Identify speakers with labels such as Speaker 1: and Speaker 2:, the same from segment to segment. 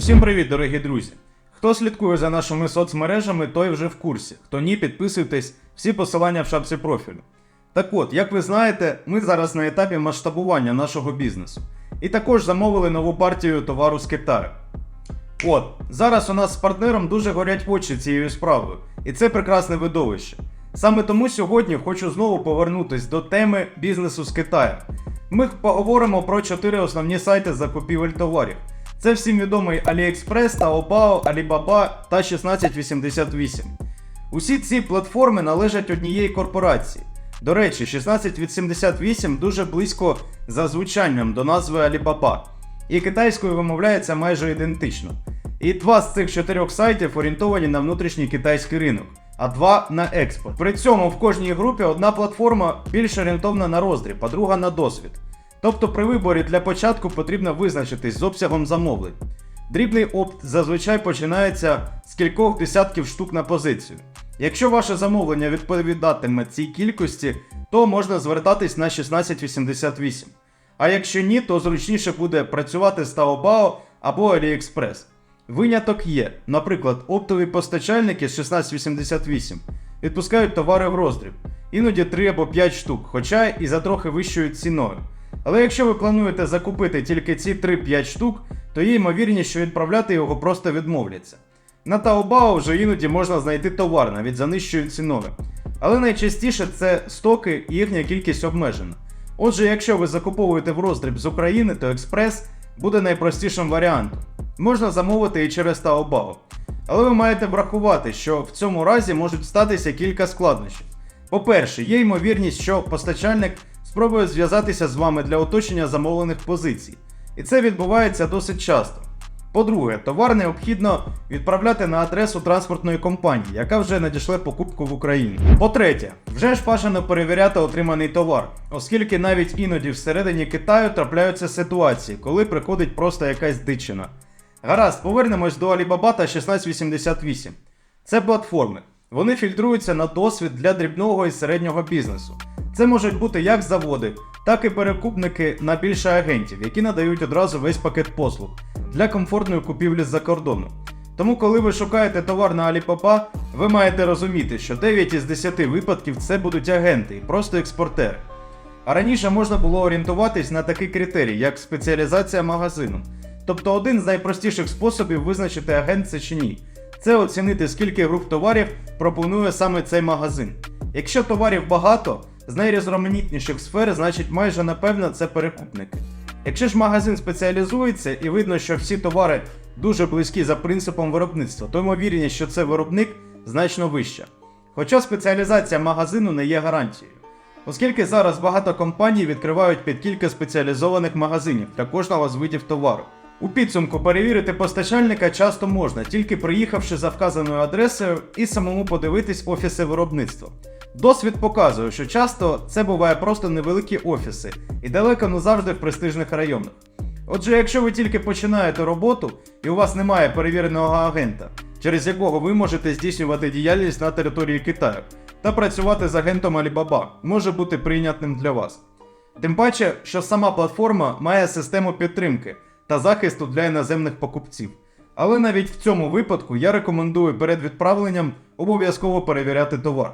Speaker 1: Усім привіт, дорогі друзі! Хто слідкує за нашими соцмережами, той вже в курсі. Хто ні, підписуйтесь, всі посилання в шапці профілю. Так от, як ви знаєте, ми зараз на етапі масштабування нашого бізнесу. І також замовили нову партію товару з Китаю. От, зараз у нас з партнером дуже горять очі цією справою, і це прекрасне видовище. Саме тому сьогодні хочу знову повернутись до теми бізнесу з Китаю. Ми поговоримо про чотири основні сайти закупівель товарів. Це всім відомий AliExpress, Taobao, Alibaba та 1688. Усі ці платформи належать однієї корпорації. До речі, 1688 дуже близько за звучанням до назви Alibaba, і китайською вимовляється майже ідентично. І два з цих чотирьох сайтів орієнтовані на внутрішній китайський ринок, а два на експорт. При цьому в кожній групі одна платформа більш орієнтована на роздріб, а друга на досвід. Тобто при виборі для початку потрібно визначитись з обсягом замовлень. Дрібний опт зазвичай починається з кількох десятків штук на позицію. Якщо ваше замовлення відповідатиме цій кількості, то можна звертатись на 1688. А якщо ні, то зручніше буде працювати з Taobao або AliExpress. Виняток є, наприклад, оптові постачальники з 1688 відпускають товари в роздріб, іноді 3 або 5 штук, хоча і за трохи вищою ціною. Але якщо ви плануєте закупити тільки ці 3-5 штук, то є ймовірність, що відправляти його просто відмовляться. На Taobao вже іноді можна знайти товар навіть за нижчою ціною. Але найчастіше це стоки і їхня кількість обмежена. Отже, якщо ви закуповуєте в роздріб з України, то експрес буде найпростішим варіантом. Можна замовити і через Taobao. Але ви маєте врахувати, що в цьому разі можуть статися кілька складнощів. По-перше, є ймовірність, що постачальник спробує зв'язатися з вами для оточення замовлених позицій. І це відбувається досить часто. По-друге, товар необхідно відправляти на адресу транспортної компанії, яка вже надійшла покупку в Україну. По-третє, вже ж бажано перевіряти отриманий товар, оскільки навіть іноді всередині Китаю трапляються ситуації, коли приходить просто якась дичина. Гаразд, повернемось до Alibaba та 1688. Це платформи. Вони фільтруються на досвід для дрібного і середнього бізнесу. Це можуть бути як заводи, так і перекупники на більше агентів, які надають одразу весь пакет послуг для комфортної купівлі з-за кордону. Тому, коли ви шукаєте товар на Alibaba, ви маєте розуміти, що 9 із 10 випадків це будуть агенти і просто експортери. А раніше можна було орієнтуватись на такий критерій, як спеціалізація магазину. Тобто один з найпростіших способів визначити агент це чи ні. Це оцінити, скільки груп товарів пропонує саме цей магазин. Якщо товарів багато, з найрізноманітніших сфер, значить майже напевно це перекупники. Якщо ж магазин спеціалізується і видно, що всі товари дуже близькі за принципом виробництва, то ймовірність, що це виробник значно вища. Хоча спеціалізація магазину не є гарантією. Оскільки зараз багато компаній відкривають під кілька спеціалізованих магазинів для кожного з видів товару. У підсумку перевірити постачальника часто можна, тільки приїхавши за вказаною адресою і самому подивитись офіси виробництва. Досвід показує, що часто це буває просто невеликі офіси і далеко не завжди в престижних районах. Отже, якщо ви тільки починаєте роботу і у вас немає перевіреного агента, через якого ви можете здійснювати діяльність на території Китаю та працювати з агентом Alibaba, може бути прийнятним для вас. Тим паче, що сама платформа має систему підтримки та захисту для іноземних покупців. Але навіть в цьому випадку я рекомендую перед відправленням обов'язково перевіряти товар.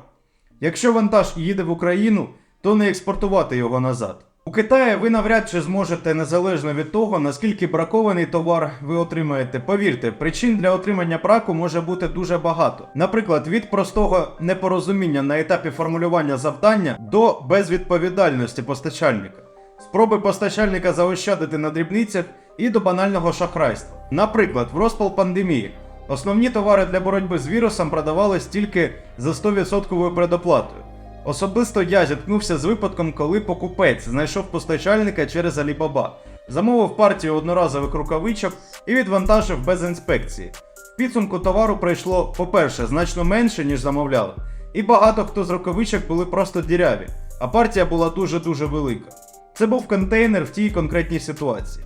Speaker 1: Якщо вантаж їде в Україну, то не експортувати його назад. У Китаї ви навряд чи зможете незалежно від того, наскільки бракований товар ви отримаєте. Повірте, причин для отримання браку може бути дуже багато. Наприклад, від простого непорозуміння на етапі формулювання завдання до безвідповідальності постачальника, спроби постачальника заощадити на дрібницях і до банального шахрайства. Наприклад, в розпал пандемії основні товари для боротьби з вірусом продавались тільки за 100% предоплатою. Особисто я зіткнувся з випадком, коли покупець знайшов постачальника через Alibaba, замовив партію одноразових рукавичок і відвантажив без інспекції. В підсумку товару прийшло, по-перше, значно менше, ніж замовляли, і багато хто з рукавичок були просто діряві, а партія була дуже-дуже велика. Це був контейнер в тій конкретній ситуації.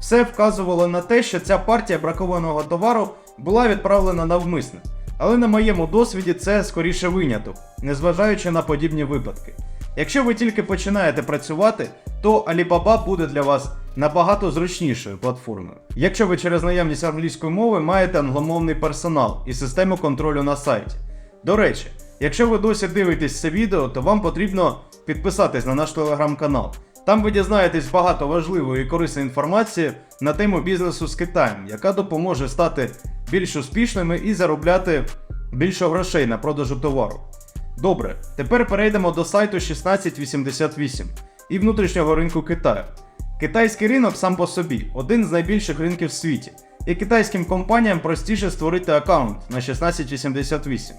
Speaker 1: Все вказувало на те, що ця партія бракованого товару була відправлена навмисно. Але на моєму досвіді це скоріше виняток, незважаючи на подібні випадки. Якщо ви тільки починаєте працювати, то Alibaba буде для вас набагато зручнішою платформою. Якщо ви через наявність англійської мови маєте англомовний персонал і систему контролю на сайті. До речі, якщо ви досі дивитесь це відео, то вам потрібно підписатись на наш телеграм-канал. Там ви дізнаєтесь багато важливої і корисної інформації на тему бізнесу з Китаєм, яка допоможе стати більш успішними і заробляти більше грошей на продажу товару. Добре, тепер перейдемо до сайту 1688 і внутрішнього ринку Китаю. Китайський ринок сам по собі один з найбільших ринків в світі, і китайським компаніям простіше створити аккаунт на 1688.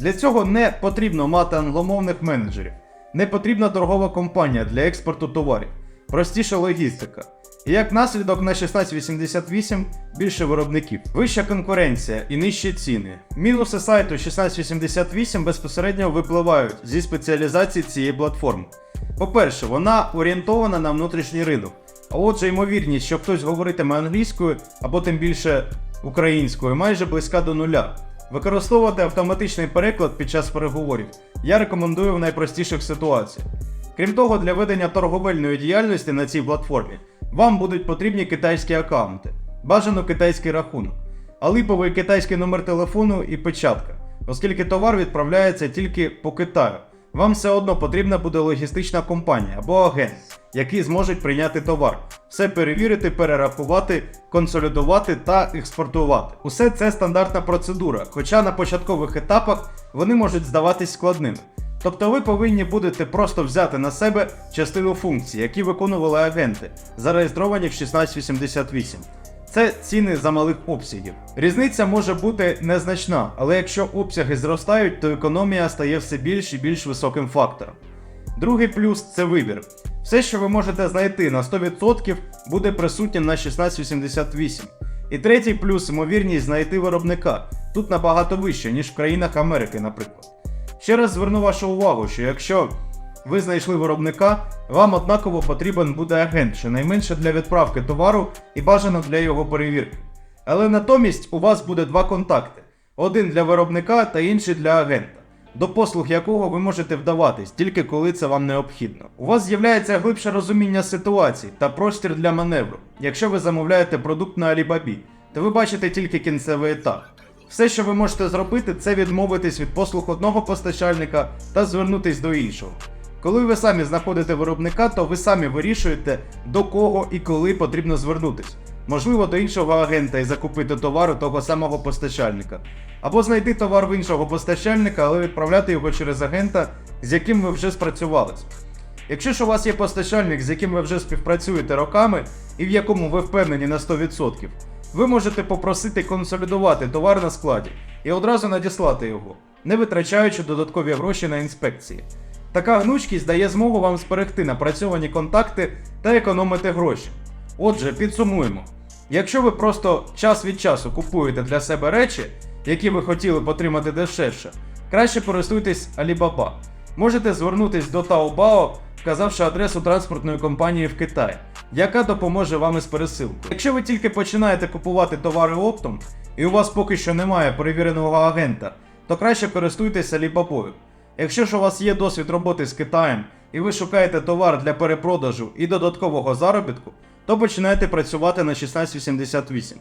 Speaker 1: Для цього не потрібно мати англомовних менеджерів, не потрібна торгова компанія для експорту товарів, простіша логістика. І як наслідок на 1688 більше виробників, вища конкуренція і нижчі ціни. Мінуси сайту 1688 безпосередньо випливають зі спеціалізації цієї платформи. По-перше, вона орієнтована на внутрішній ринок. А отже, ймовірність, що хтось говоритиме англійською або тим більше українською, майже близька до нуля. Використовувати автоматичний переклад під час переговорів я рекомендую в найпростіших ситуаціях. Крім того, для ведення торговельної діяльності на цій платформі вам будуть потрібні китайські аккаунти, бажано китайський рахунок, а липовий китайський номер телефону і печатка, оскільки товар відправляється тільки по Китаю. Вам все одно потрібна буде логістична компанія або агент, які зможуть прийняти товар, все перевірити, перерахувати, консолідувати та експортувати. Усе це стандартна процедура, хоча на початкових етапах вони можуть здаватись складними. Тобто ви повинні будете просто взяти на себе частину функцій, які виконували агенти, зареєстровані в 1688. Це ціни за малих обсягів. Різниця може бути незначна, але якщо обсяги зростають, то економія стає все більш і більш високим фактором. Другий плюс це вибір. Все, що ви можете знайти на 100%, буде присутнім на 1688. І третій плюс ймовірність знайти виробника. Тут набагато вище, ніж в країнах Америки, наприклад. Ще раз зверну вашу увагу, що якщо ви знайшли виробника, вам однаково потрібен буде агент, щонайменше для відправки товару і бажано для його перевірки. Але натомість у вас буде два контакти: один для виробника та інший для агента, до послуг якого ви можете вдаватись тільки коли це вам необхідно. У вас з'являється глибше розуміння ситуації та простір для маневру. Якщо ви замовляєте продукт на Alibaba, то ви бачите тільки кінцевий етап. Все, що ви можете зробити, це відмовитись від послуг одного постачальника та звернутись до іншого. Коли ви самі знаходите виробника, то ви самі вирішуєте, до кого і коли потрібно звернутись. Можливо, до іншого агента і закупити товар у того самого постачальника. Або знайти товар в іншого постачальника, але відправляти його через агента, з яким ви вже спрацювались. Якщо ж у вас є постачальник, з яким ви вже співпрацюєте роками і в якому ви впевнені на 100%, ви можете попросити консолідувати товар на складі і одразу надіслати його, не витрачаючи додаткові гроші на інспекції. Така гнучкість дає змогу вам зберегти напрацьовані контакти та економити гроші. Отже, підсумуємо. Якщо ви просто час від часу купуєте для себе речі, які ви хотіли б отримати дешевше, краще користуйтесь Alibaba. Можете звернутись до Taobao, вказавши адресу транспортної компанії в Китаї, яка допоможе вам із пересилкою. Якщо ви тільки починаєте купувати товари оптом, і у вас поки що немає перевіреного агента, то краще користуйтесь Alibaba. Якщо ж у вас є досвід роботи з Китаєм і ви шукаєте товар для перепродажу і додаткового заробітку, то починайте працювати на 1688.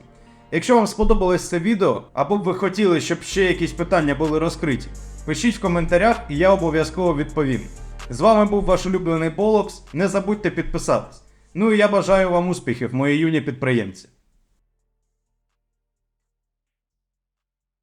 Speaker 1: Якщо вам сподобалось це відео, або б ви хотіли, щоб ще якісь питання були розкриті, пишіть в коментарях і я обов'язково відповім. З вами був ваш улюблений Полокс. Не забудьте підписатись. Ну і я бажаю вам успіхів, мої юні підприємці.